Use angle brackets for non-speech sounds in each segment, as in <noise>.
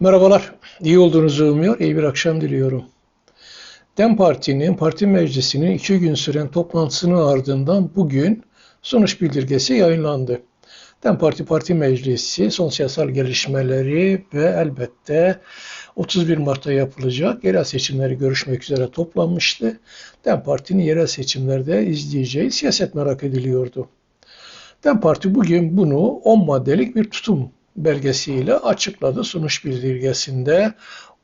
Merhabalar, iyi olduğunuzu umuyor, iyi bir akşam diliyorum. DEM Parti'nin parti meclisinin iki gün süren toplantısının ardından bugün sonuç bildirgesi yayınlandı. DEM Parti Parti Meclisi son siyasal gelişmeleri ve elbette 31 Mart'ta yapılacak yerel seçimleri görüşmek üzere toplanmıştı. DEM Parti'nin yerel seçimlerde izleyeceği siyaset merak ediliyordu. DEM Parti bugün bunu 10 maddelik bir tutum belgesiyle açıkladı sonuç bildirgesinde.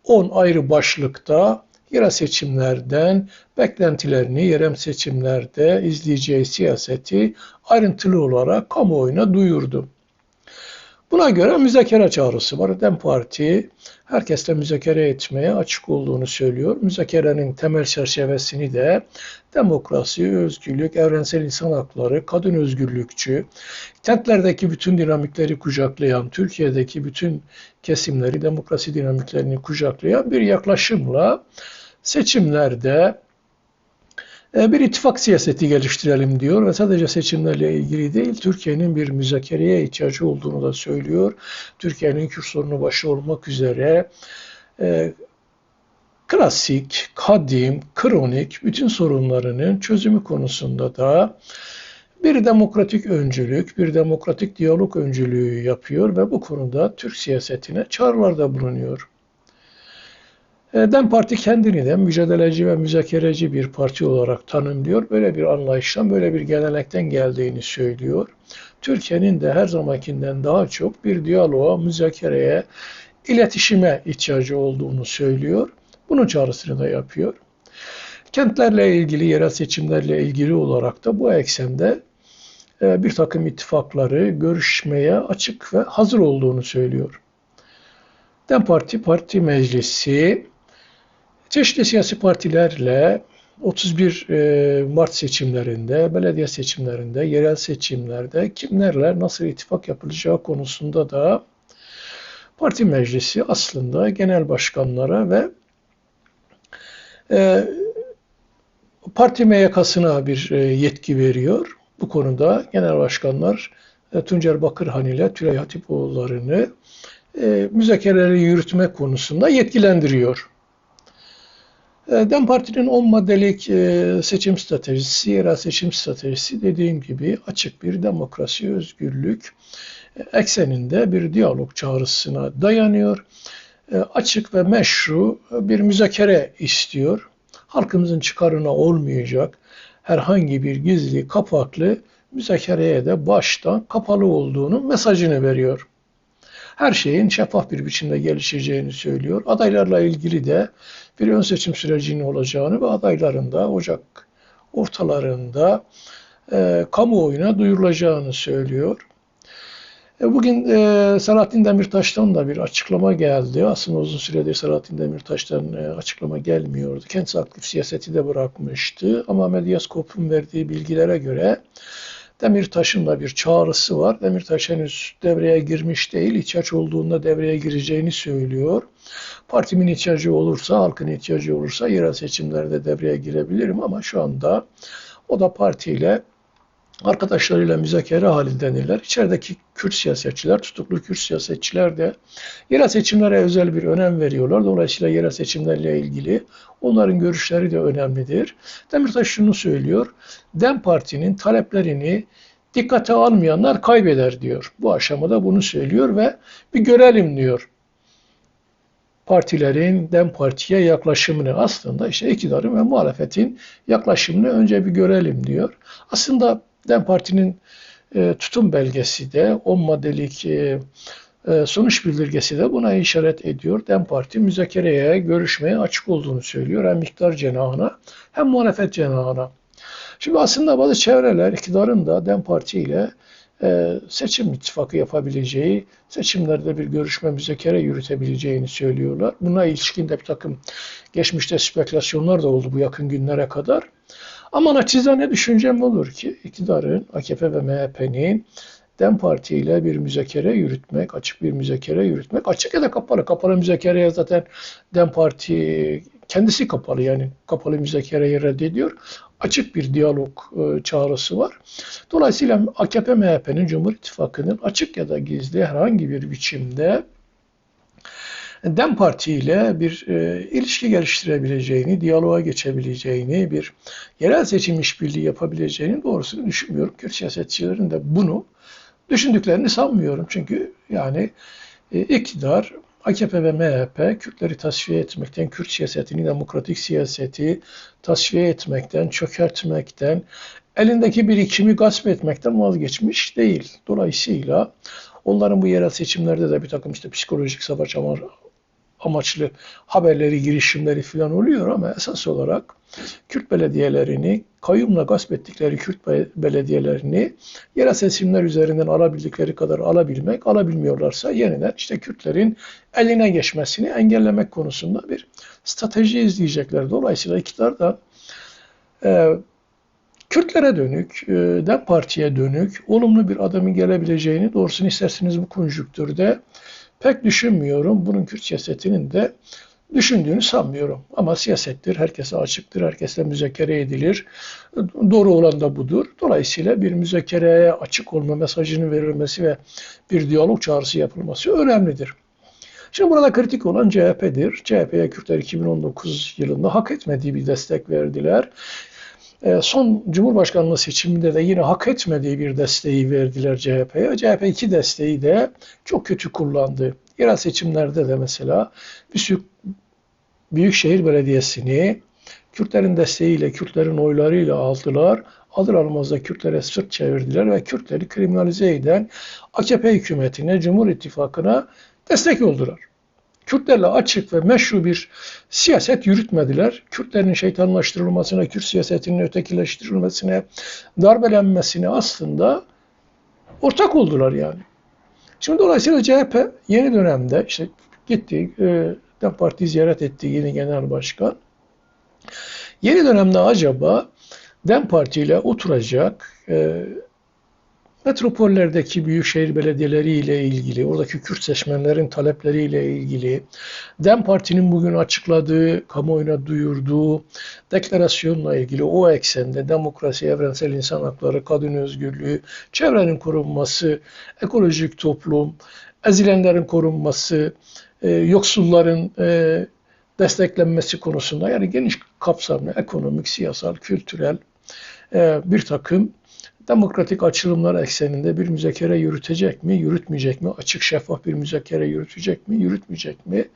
10 ayrı başlıkta yerel seçimlerden beklentilerini yerel seçimlerde izleyeceği siyaseti ayrıntılı olarak kamuoyuna duyurdu. Buna göre müzakere çağrısı var. DEM Parti herkesle müzakere etmeye açık olduğunu söylüyor. Müzakerenin temel çerçevesini de demokrasi, özgürlük, evrensel insan hakları, kadın özgürlükçü, kentlerdeki bütün dinamikleri kucaklayan, Türkiye'deki bütün kesimleri, demokrasi dinamiklerini kucaklayan bir yaklaşımla seçimlerde bir ittifak siyaseti geliştirelim diyor ve sadece seçimlerle ilgili değil Türkiye'nin bir müzakereye ihtiyacı olduğunu da söylüyor. Türkiye'nin Kürt sorunu başta olmak üzere e, klasik, kadim, kronik bütün sorunlarının çözümü konusunda da bir demokratik öncülük, bir demokratik diyalog öncülüğü yapıyor ve bu konuda Türk siyasetine çağrılarda bulunuyor. E, DEM Parti kendini de mücadeleci ve müzakereci bir parti olarak tanımlıyor. Böyle bir anlayıştan, böyle bir gelenekten geldiğini söylüyor. Türkiye'nin de her zamankinden daha çok bir diyaloğa, müzakereye, iletişime ihtiyacı olduğunu söylüyor. Bunun çağrısını da yapıyor. Kentlerle ilgili, yerel seçimlerle ilgili olarak da bu eksende e, bir takım ittifakları görüşmeye açık ve hazır olduğunu söylüyor. DEM Parti Parti Meclisi çeşitli siyasi partilerle 31 e, Mart seçimlerinde, belediye seçimlerinde, yerel seçimlerde kimlerle nasıl ittifak yapılacağı konusunda da parti meclisi aslında genel başkanlara ve e, parti MYK'sına bir e, yetki veriyor. Bu konuda genel başkanlar Tuncer Bakırhan ile Tülay Hatipoğulları'nı müzakereleri yürütme konusunda yetkilendiriyor. Ee, DEM Parti'nin 10 maddelik e, seçim stratejisi, yerel seçim stratejisi dediğim gibi açık bir demokrasi, özgürlük e, ekseninde bir diyalog çağrısına dayanıyor. E, açık ve meşru bir müzakere istiyor. Halkımızın çıkarına olmayacak herhangi bir gizli, kapaklı müzakereye de baştan kapalı olduğunu mesajını veriyor her şeyin şeffaf bir biçimde gelişeceğini söylüyor. Adaylarla ilgili de bir ön seçim sürecinin olacağını ve adayların da Ocak ortalarında e, kamuoyuna duyurulacağını söylüyor. E, bugün e, Selahattin Demirtaş'tan da bir açıklama geldi. Aslında uzun süredir Selahattin Demirtaş'tan e, açıklama gelmiyordu. Kendisi aktif siyaseti de bırakmıştı. Ama Medyaskop'un verdiği bilgilere göre Demirtaş'ın da bir çağrısı var. Demirtaş henüz devreye girmiş değil. İhtiyaç olduğunda devreye gireceğini söylüyor. Partimin ihtiyacı olursa, halkın ihtiyacı olursa yerel seçimlerde devreye girebilirim ama şu anda o da partiyle arkadaşlarıyla müzakere halindedirler. İçerideki Kürt siyasetçiler, tutuklu Kürt siyasetçiler de yerel seçimlere özel bir önem veriyorlar. Dolayısıyla yerel seçimlerle ilgili onların görüşleri de önemlidir. Demirtaş şunu söylüyor. DEM Parti'nin taleplerini dikkate almayanlar kaybeder diyor. Bu aşamada bunu söylüyor ve bir görelim diyor. Partilerin DEM Parti'ye yaklaşımını aslında işte iktidarın ve muhalefetin yaklaşımını önce bir görelim diyor. Aslında DEM Parti'nin e, tutum belgesi de 10 maddelik e, sonuç bildirgesi de buna işaret ediyor. DEM Parti müzakereye, görüşmeye açık olduğunu söylüyor. Hem miktar cenahına hem muhalefet cenahına. Şimdi aslında bazı çevreler iktidarın da DEM Parti ile e, seçim ittifakı yapabileceği, seçimlerde bir görüşme müzakere yürütebileceğini söylüyorlar. Buna ilişkin de bir takım geçmişte spekülasyonlar da oldu bu yakın günlere kadar. Ama naçizane düşüncem olur ki iktidarın, AKP ve MHP'nin DEM Parti ile bir müzakere yürütmek, açık bir müzakere yürütmek, açık ya da kapalı. Kapalı müzakereye zaten DEM Parti kendisi kapalı yani kapalı müzakereyi reddediyor. Açık bir diyalog e, çağrısı var. Dolayısıyla AKP MHP'nin Cumhur İttifakı'nın açık ya da gizli herhangi bir biçimde DEM Parti ile bir e, ilişki geliştirebileceğini, diyaloğa geçebileceğini, bir yerel seçim işbirliği yapabileceğini doğrusunu düşünmüyorum. Kürt siyasetçilerin de bunu düşündüklerini sanmıyorum. Çünkü yani e, iktidar AKP ve MHP Kürtleri tasfiye etmekten, Kürt siyasetini, demokratik siyaseti tasfiye etmekten, çökertmekten, elindeki birikimi gasp etmekten vazgeçmiş değil. Dolayısıyla onların bu yerel seçimlerde de bir takım işte psikolojik savaş amaçlı haberleri, girişimleri falan oluyor ama esas olarak Kürt belediyelerini, kayyumla gasp ettikleri Kürt belediyelerini yerel seçimler üzerinden alabildikleri kadar alabilmek, alabilmiyorlarsa yeniden işte Kürtlerin eline geçmesini engellemek konusunda bir strateji izleyecekler. Dolayısıyla iktidar da e, Kürtlere dönük, e, DEM Parti'ye dönük olumlu bir adamın gelebileceğini doğrusunu isterseniz bu konjüktürde pek düşünmüyorum. Bunun Kürt siyasetinin de düşündüğünü sanmıyorum. Ama siyasettir, herkese açıktır, herkesle müzakere edilir. Doğru olan da budur. Dolayısıyla bir müzakereye açık olma mesajının verilmesi ve bir diyalog çağrısı yapılması önemlidir. Şimdi burada kritik olan CHP'dir. CHP'ye Kürtler 2019 yılında hak etmediği bir destek verdiler. E, son Cumhurbaşkanlığı seçiminde de yine hak etmediği bir desteği verdiler CHP'ye. CHP iki desteği de çok kötü kullandı. Yerel seçimlerde de mesela sürü Büyükşehir Belediyesi'ni Kürtlerin desteğiyle, Kürtlerin oylarıyla aldılar. Alır almaz da Kürtlere sırt çevirdiler ve Kürtleri kriminalize eden AKP hükümetine, Cumhur İttifakı'na destek oldular. Kürtlerle açık ve meşru bir siyaset yürütmediler. Kürtlerin şeytanlaştırılmasına, Kürt siyasetinin ötekileştirilmesine, darbelenmesine aslında ortak oldular yani. Şimdi dolayısıyla CHP yeni dönemde işte gitti, e, DEM Parti ziyaret etti yeni genel başkan. Yeni dönemde acaba DEM Parti ile oturacak, e, metropollerdeki büyükşehir belediyeleri ile ilgili, oradaki Kürt seçmenlerin talepleri ile ilgili, DEM Parti'nin bugün açıkladığı, kamuoyuna duyurduğu deklarasyonla ilgili o eksende demokrasi, evrensel insan hakları, kadın özgürlüğü, çevrenin korunması, ekolojik toplum, ezilenlerin korunması, e, yoksulların e, desteklenmesi konusunda yani geniş kapsamlı ekonomik, siyasal, kültürel e, bir takım demokratik açılımlar ekseninde bir müzakere yürütecek mi, yürütmeyecek mi? Açık şeffaf bir müzakere yürütecek mi, yürütmeyecek mi?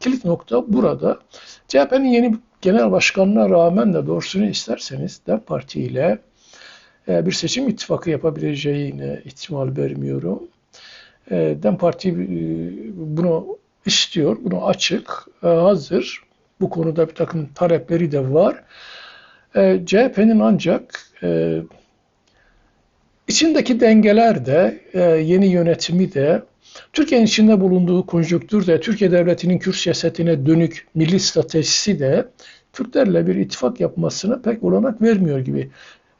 Kilit nokta burada. CHP'nin yeni genel başkanına rağmen de doğrusunu isterseniz DEM Parti ile e, bir seçim ittifakı yapabileceğine ihtimal vermiyorum. E, DEM Parti e, bunu istiyor, bunu açık, hazır. Bu konuda bir takım talepleri de var. CHP'nin ancak İçindeki dengeler de, e, yeni yönetimi de, Türkiye'nin içinde bulunduğu konjonktür de, Türkiye Devleti'nin Kürt siyasetine dönük milli stratejisi de Kürtlerle bir ittifak yapmasına pek olanak vermiyor gibi.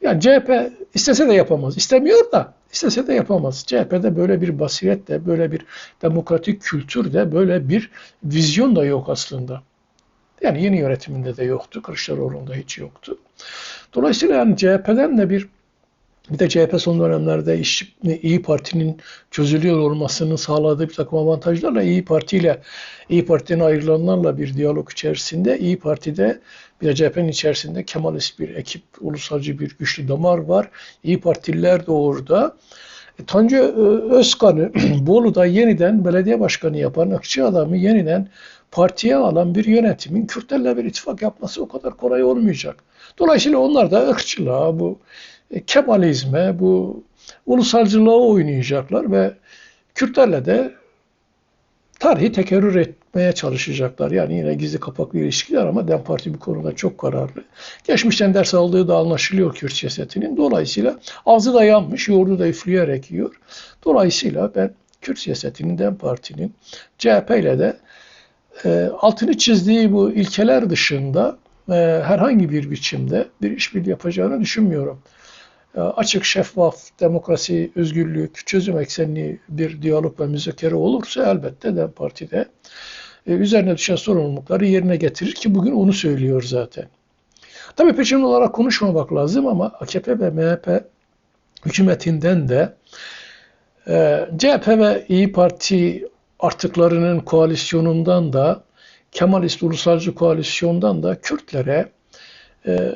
Yani CHP istese de yapamaz. İstemiyor da istese de yapamaz. CHP'de böyle bir basiret de, böyle bir demokratik kültür de, böyle bir vizyon da yok aslında. Yani yeni yönetiminde de yoktu. Kılıçdaroğlu'nda hiç yoktu. Dolayısıyla yani CHP'den de bir bir de CHP son dönemlerde İş, İyi Parti'nin çözülüyor olmasının sağladığı bir takım avantajlarla İyi Parti ile İyi Parti'den ayrılanlarla bir diyalog içerisinde İyi Parti'de bir de CHP'nin içerisinde Kemalist bir ekip, ulusalcı bir güçlü damar var. İyi Partililer de orada. E, Tanju Özkan'ı <clears throat> Bolu'da yeniden belediye başkanı yapan akçı adamı yeniden partiye alan bir yönetimin Kürtlerle bir ittifak yapması o kadar kolay olmayacak. Dolayısıyla onlar da ırkçılığa, bu e, Kemalizme, bu ulusalcılığa oynayacaklar ve Kürtlerle de tarihi tekerrür etmeye çalışacaklar. Yani yine gizli kapaklı ilişkiler ama DEM Parti bu konuda çok kararlı. Geçmişten ders aldığı da anlaşılıyor Kürt siyasetinin. Dolayısıyla ağzı da yanmış, yoğurdu da üfleyerek yiyor. Dolayısıyla ben Kürt siyasetinin, DEM Parti'nin CHP ile de e, altını çizdiği bu ilkeler dışında e, herhangi bir biçimde bir işbirliği yapacağını düşünmüyorum. E, açık, şeffaf, demokrasi, özgürlük, çözüm eksenli bir diyalog ve müzakere olursa elbette de partide e, üzerine düşen sorumlulukları yerine getirir ki bugün onu söylüyor zaten. Tabii peşin olarak konuşmamak lazım ama AKP ve MHP hükümetinden de e, CHP ve İyi Parti artıklarının koalisyonundan da Kemalist ulusalcı koalisyondan da Kürtlere e,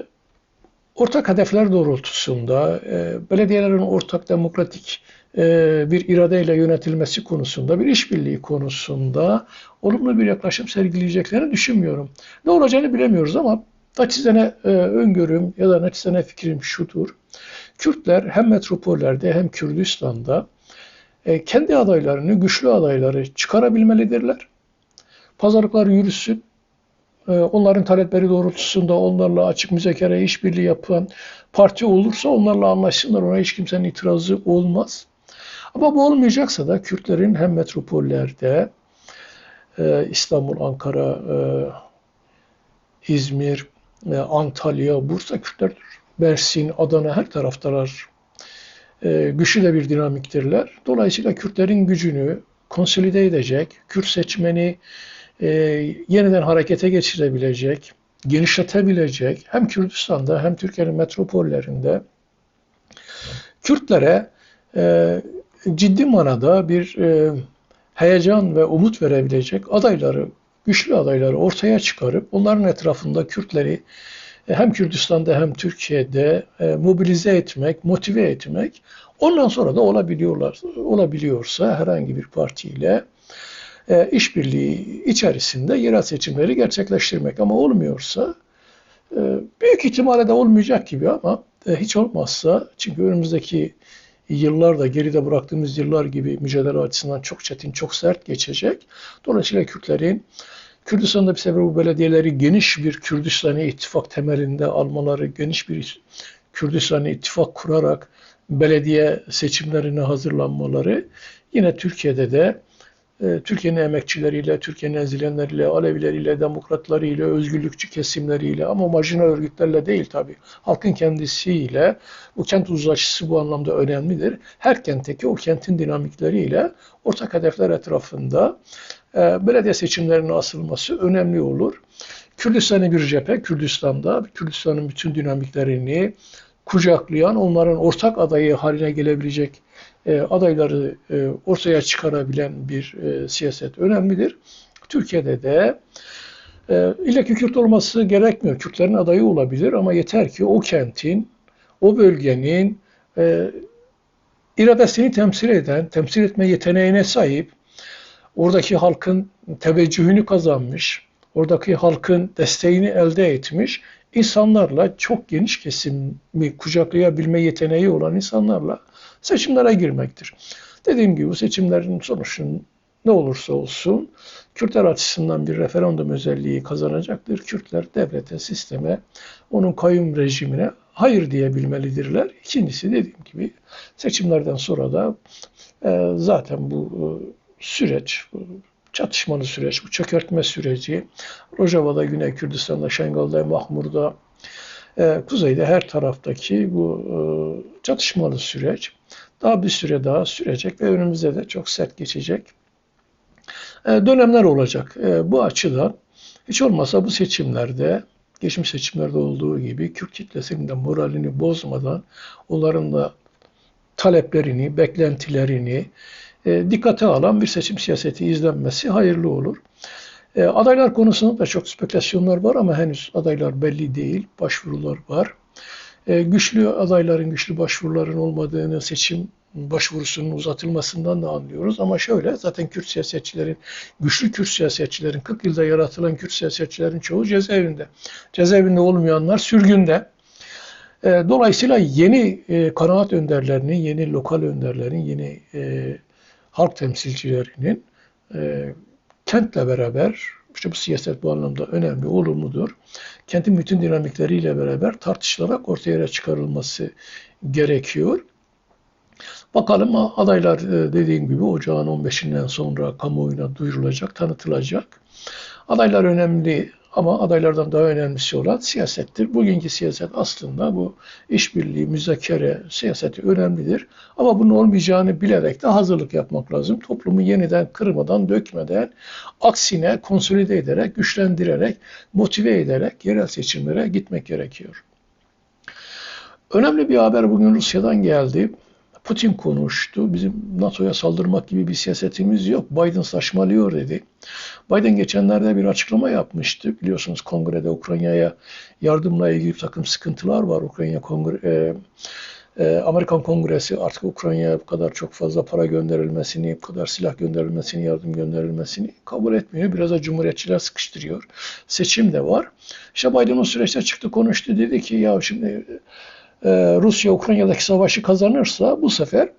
ortak hedefler doğrultusunda e, belediyelerin ortak demokratik e, bir iradeyle yönetilmesi konusunda, bir işbirliği konusunda olumlu bir yaklaşım sergileyeceklerini düşünmüyorum. Ne olacağını bilemiyoruz ama naçizane e, öngörüm ya da naçizane fikrim şudur. Kürtler hem metropollerde hem Kürdistan'da e, kendi adaylarını, güçlü adayları çıkarabilmelidirler. Pazarlıklar yürüsün. E, onların talepleri doğrultusunda onlarla açık müzakere, işbirliği yapan parti olursa onlarla anlaşsınlar. Ona hiç kimsenin itirazı olmaz. Ama bu olmayacaksa da Kürtlerin hem metropollerde e, İstanbul, Ankara, İzmir, Antalya, Bursa Kürtlerdir. Mersin, Adana her taraftalar e, güçlü de bir dinamiktirler. Dolayısıyla Kürtlerin gücünü konsolide edecek, Kürt seçmeni e, yeniden harekete geçirebilecek, genişletebilecek hem Kürdistan'da hem Türkiye'nin metropollerinde Kürtlere e, ciddi manada bir e, heyecan ve umut verebilecek adayları, güçlü adayları ortaya çıkarıp onların etrafında Kürtleri e, hem Kürdistan'da hem Türkiye'de e, mobilize etmek, motive etmek. Ondan sonra da olabiliyorlar, olabiliyorsa herhangi bir partiyle e, işbirliği içerisinde yerel seçimleri gerçekleştirmek ama olmuyorsa büyük ihtimalle de olmayacak gibi ama hiç olmazsa çünkü önümüzdeki yıllarda geride bıraktığımız yıllar gibi mücadele açısından çok çetin, çok sert geçecek. Dolayısıyla Kürtlerin Kürdistan'da bir sefer bu belediyeleri geniş bir Kürdistan'ı ittifak temelinde almaları, geniş bir Kürdistan'ı ittifak kurarak belediye seçimlerine hazırlanmaları yine Türkiye'de de e, Türkiye'nin emekçileriyle, Türkiye'nin ezilenleriyle, Alevileriyle, demokratlarıyla, özgürlükçü kesimleriyle ama marjinal örgütlerle değil tabi. Halkın kendisiyle bu kent uzlaşısı bu anlamda önemlidir. Her kentteki o kentin dinamikleriyle ortak hedefler etrafında e, belediye seçimlerinin asılması önemli olur. Kürdistan'ı bir cephe, Kürdistan'da Kürdistan'ın bütün dinamiklerini kucaklayan, onların ortak adayı haline gelebilecek e, adayları e, ortaya çıkarabilen bir e, siyaset önemlidir. Türkiye'de de e, illa ki Kürt olması gerekmiyor. Kürtlerin adayı olabilir ama yeter ki o kentin, o bölgenin iradesini temsil eden, temsil etme yeteneğine sahip, oradaki halkın teveccühünü kazanmış, oradaki halkın desteğini elde etmiş insanlarla çok geniş kesimi kucaklayabilme yeteneği olan insanlarla seçimlere girmektir. Dediğim gibi bu seçimlerin sonuçun ne olursa olsun Kürtler açısından bir referandum özelliği kazanacaktır. Kürtler devlete, sisteme, onun kayyum rejimine hayır diyebilmelidirler. İkincisi dediğim gibi seçimlerden sonra da e, zaten bu e, süreç, çatışmalı süreç, bu çökertme süreci Rojava'da, Güney Kürdistan'da, Şengal'da, Mahmur'da, e, kuzeyde her taraftaki bu e, çatışmalı süreç daha bir süre daha sürecek ve önümüzde de çok sert geçecek e, dönemler olacak. E, bu açıdan hiç olmasa bu seçimlerde geçmiş seçimlerde olduğu gibi Kürt kitlesinin de moralini bozmadan onların da taleplerini, beklentilerini e, dikkate alan bir seçim siyaseti izlenmesi hayırlı olur. E, adaylar konusunda da çok spekülasyonlar var ama henüz adaylar belli değil. Başvurular var. E, güçlü adayların, güçlü başvuruların olmadığını seçim başvurusunun uzatılmasından da anlıyoruz. Ama şöyle zaten Kürt siyasetçilerin, güçlü Kürt siyasetçilerin, 40 yılda yaratılan Kürt siyasetçilerin çoğu cezaevinde. Cezaevinde olmayanlar sürgünde. E, dolayısıyla yeni e, kanaat önderlerinin, yeni lokal önderlerin, yeni e, halk temsilcilerinin e, kentle beraber, işte bu siyaset bu anlamda önemli, olumludur. Kentin bütün dinamikleriyle beraber tartışılarak ortaya çıkarılması gerekiyor. Bakalım adaylar e, dediğim gibi ocağın 15'inden sonra kamuoyuna duyurulacak, tanıtılacak. Adaylar önemli ama adaylardan daha önemlisi olan siyasettir. Bugünkü siyaset aslında bu işbirliği, müzakere siyaseti önemlidir. Ama bunun olmayacağını bilerek de hazırlık yapmak lazım. Toplumu yeniden kırmadan, dökmeden, aksine konsolide ederek, güçlendirerek, motive ederek yerel seçimlere gitmek gerekiyor. Önemli bir haber bugün Rusya'dan geldi. Putin konuştu. Bizim NATO'ya saldırmak gibi bir siyasetimiz yok. Biden saçmalıyor dedi. Biden geçenlerde bir açıklama yapmıştı. Biliyorsunuz kongrede Ukrayna'ya yardımla ilgili bir takım sıkıntılar var. Ukrayna kongre, e, e, Amerikan Kongresi artık Ukrayna'ya bu kadar çok fazla para gönderilmesini, bu kadar silah gönderilmesini, yardım gönderilmesini kabul etmiyor. Biraz da Cumhuriyetçiler sıkıştırıyor. Seçim de var. İşte Biden o süreçte çıktı konuştu dedi ki ya şimdi Rusya Ukrayna'daki savaşı kazanırsa bu sefer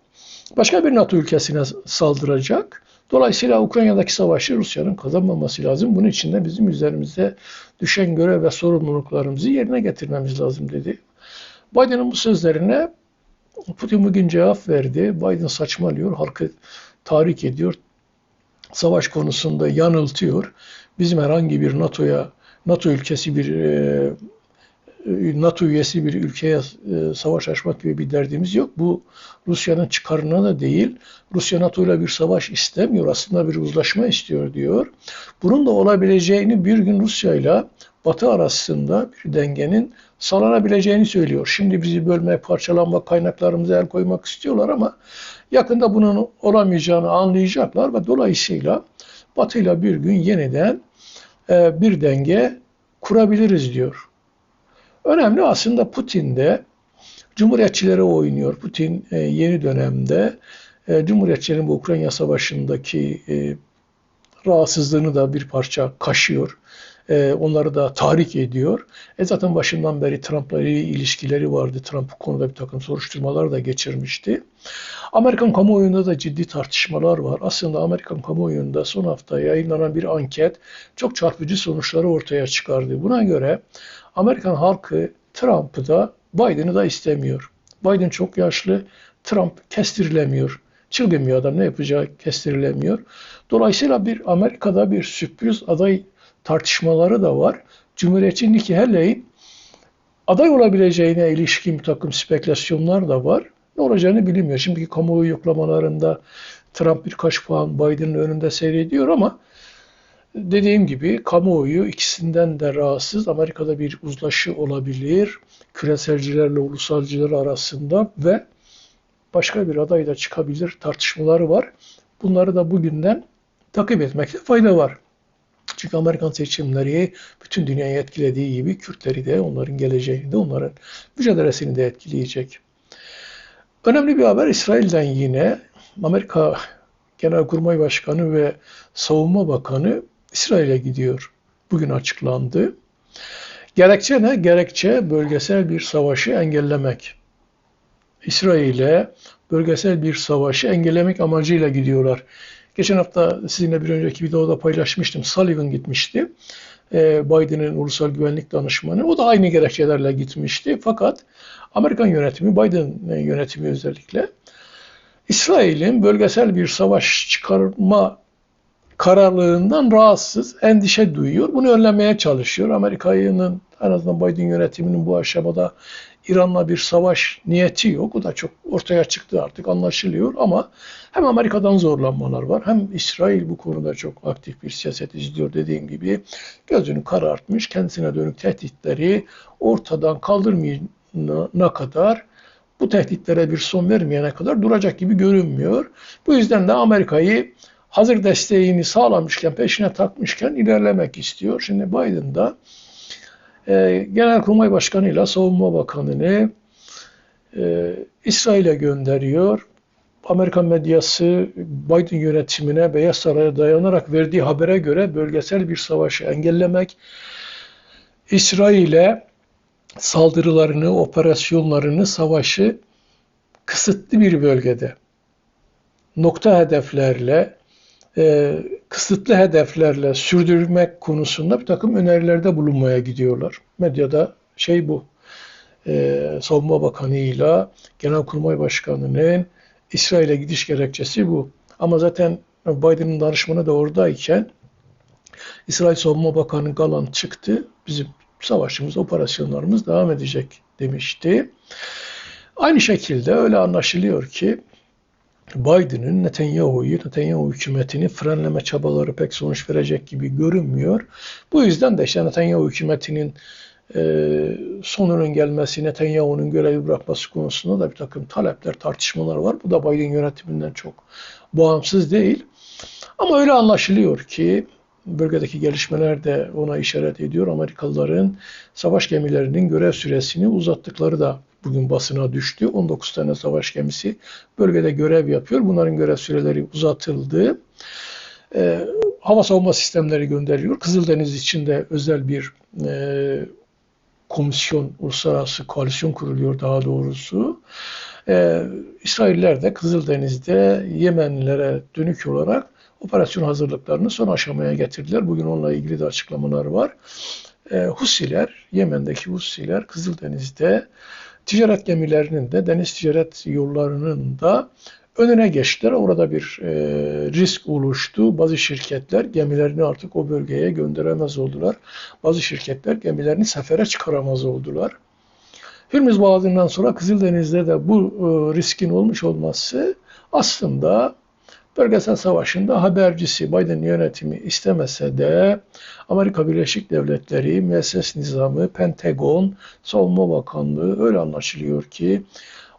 başka bir NATO ülkesine saldıracak. Dolayısıyla Ukrayna'daki savaşı Rusya'nın kazanmaması lazım. Bunun için de bizim üzerimizde düşen görev ve sorumluluklarımızı yerine getirmemiz lazım dedi. Biden'ın bu sözlerine Putin bugün cevap verdi. Biden saçmalıyor, halkı tahrik ediyor, savaş konusunda yanıltıyor. Bizim herhangi bir NATO'ya, NATO ülkesi bir e, NATO üyesi bir ülkeye e, savaş açmak gibi bir derdimiz yok. Bu Rusya'nın çıkarına da değil. Rusya NATO ile bir savaş istemiyor. Aslında bir uzlaşma istiyor diyor. Bunun da olabileceğini bir gün Rusya ile Batı arasında bir dengenin sağlanabileceğini söylüyor. Şimdi bizi bölmeye, parçalanma, kaynaklarımıza el koymak istiyorlar ama yakında bunun olamayacağını anlayacaklar ve dolayısıyla Batı ile bir gün yeniden e, bir denge kurabiliriz diyor. Önemli aslında Putin de Cumhuriyetçilere oynuyor. Putin e, yeni dönemde e, Cumhuriyetçilerin bu Ukrayna Savaşı'ndaki e, rahatsızlığını da bir parça kaşıyor. E, onları da tahrik ediyor. E zaten başından beri Trump'la ilişkileri vardı. Trump bu konuda bir takım soruşturmalar da geçirmişti. Amerikan kamuoyunda da ciddi tartışmalar var. Aslında Amerikan kamuoyunda son hafta yayınlanan bir anket çok çarpıcı sonuçları ortaya çıkardı. Buna göre Amerikan halkı Trump'ı da Biden'ı da istemiyor. Biden çok yaşlı, Trump kestirilemiyor. Çılgın bir adam ne yapacağı kestirilemiyor. Dolayısıyla bir Amerika'da bir sürpriz aday tartışmaları da var. Cumhuriyetçi Nikki Haley aday olabileceğine ilişkin bir takım spekülasyonlar da var. Ne olacağını bilinmiyor. Şimdiki kamuoyu yoklamalarında Trump birkaç puan Biden'ın önünde seyrediyor ama dediğim gibi kamuoyu ikisinden de rahatsız. Amerika'da bir uzlaşı olabilir. Küreselcilerle ulusalcılar arasında ve başka bir aday da çıkabilir tartışmaları var. Bunları da bugünden takip etmekte fayda var. Çünkü Amerikan seçimleri bütün dünyayı etkilediği gibi Kürtleri de onların geleceğini de onların mücadelesini de etkileyecek. Önemli bir haber İsrail'den yine Amerika Genelkurmay Başkanı ve Savunma Bakanı İsrail'e gidiyor. Bugün açıklandı. Gerekçe ne? Gerekçe bölgesel bir savaşı engellemek. İsrail'e bölgesel bir savaşı engellemek amacıyla gidiyorlar. Geçen hafta sizinle bir önceki videoda paylaşmıştım. Sullivan gitmişti. Ee, Biden'ın ulusal güvenlik danışmanı. O da aynı gerekçelerle gitmişti. Fakat Amerikan yönetimi, Biden yönetimi özellikle İsrail'in bölgesel bir savaş çıkarma kararlılığından rahatsız, endişe duyuyor. Bunu önlemeye çalışıyor. Amerika'nın en azından Biden yönetiminin bu aşamada İran'la bir savaş niyeti yok. O da çok ortaya çıktı artık anlaşılıyor ama hem Amerika'dan zorlanmalar var hem İsrail bu konuda çok aktif bir siyaset izliyor dediğim gibi gözünü karartmış kendisine dönük tehditleri ortadan kaldırmayana kadar bu tehditlere bir son vermeyene kadar duracak gibi görünmüyor. Bu yüzden de Amerika'yı hazır desteğini sağlamışken, peşine takmışken ilerlemek istiyor. Şimdi Biden da e, Genelkurmay Başkanı ile Savunma Bakanı'nı e, İsrail'e gönderiyor. Amerikan medyası Biden yönetimine Beyaz Saray'a dayanarak verdiği habere göre bölgesel bir savaşı engellemek, İsrail'e saldırılarını, operasyonlarını, savaşı kısıtlı bir bölgede nokta hedeflerle, e, kısıtlı hedeflerle sürdürmek konusunda bir takım önerilerde bulunmaya gidiyorlar. Medyada şey bu. E, Savunma Bakanı ile Genelkurmay Başkanı'nın İsrail'e gidiş gerekçesi bu. Ama zaten Biden'ın danışmanı da oradayken İsrail Savunma Bakanı Galan çıktı. Bizim savaşımız, operasyonlarımız devam edecek demişti. Aynı şekilde öyle anlaşılıyor ki Biden'ın Netanyahu'yu, Netanyahu hükümetini frenleme çabaları pek sonuç verecek gibi görünmüyor. Bu yüzden de işte Netanyahu hükümetinin e, sonunun gelmesi, Netanyahu'nun görevi bırakması konusunda da bir takım talepler, tartışmalar var. Bu da Biden yönetiminden çok bağımsız değil. Ama öyle anlaşılıyor ki bölgedeki gelişmeler de ona işaret ediyor. Amerikalıların savaş gemilerinin görev süresini uzattıkları da bugün basına düştü. 19 tane savaş gemisi bölgede görev yapıyor. Bunların görev süreleri uzatıldı. Ee, hava savunma sistemleri gönderiliyor. Kızıldeniz içinde özel bir e, komisyon, uluslararası koalisyon kuruluyor daha doğrusu. Ee, İsrailler de Kızıldeniz'de Yemenlilere dönük olarak operasyon hazırlıklarını son aşamaya getirdiler. Bugün onunla ilgili de açıklamalar var. E, Husiler, Yemen'deki Husiler Kızıldeniz'de ticaret gemilerinin de deniz ticaret yollarının da önüne geçtiler. Orada bir e, risk oluştu. Bazı şirketler gemilerini artık o bölgeye gönderemez oldular. Bazı şirketler gemilerini sefere çıkaramaz oldular. Hürmüz Boğazı'ndan sonra Kızıldeniz'de de bu e, riskin olmuş olması aslında Bölgesel savaşında habercisi Biden yönetimi istemese de Amerika Birleşik Devletleri, müesses nizamı, Pentagon, Savunma Bakanlığı öyle anlaşılıyor ki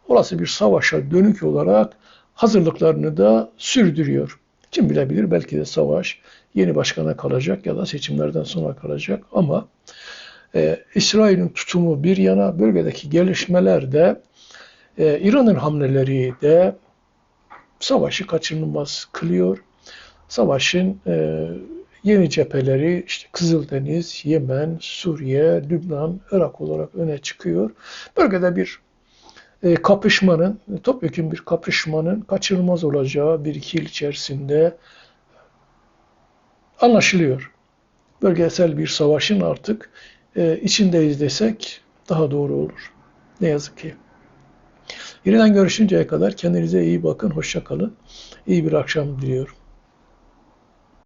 olası bir savaşa dönük olarak hazırlıklarını da sürdürüyor. Kim bilebilir belki de savaş yeni başkana kalacak ya da seçimlerden sonra kalacak ama e, İsrail'in tutumu bir yana bölgedeki gelişmeler de e, İran'ın hamleleri de savaşı kaçınılmaz kılıyor. Savaşın e, yeni cepheleri işte Kızıldeniz, Yemen, Suriye, Lübnan, Irak olarak öne çıkıyor. Bölgede bir e, kapışmanın, topyekun bir kapışmanın kaçınılmaz olacağı bir iki yıl içerisinde anlaşılıyor. Bölgesel bir savaşın artık e, içindeyiz desek daha doğru olur. Ne yazık ki. Yeniden görüşünceye kadar kendinize iyi bakın, hoşça kalın. İyi bir akşam diliyorum.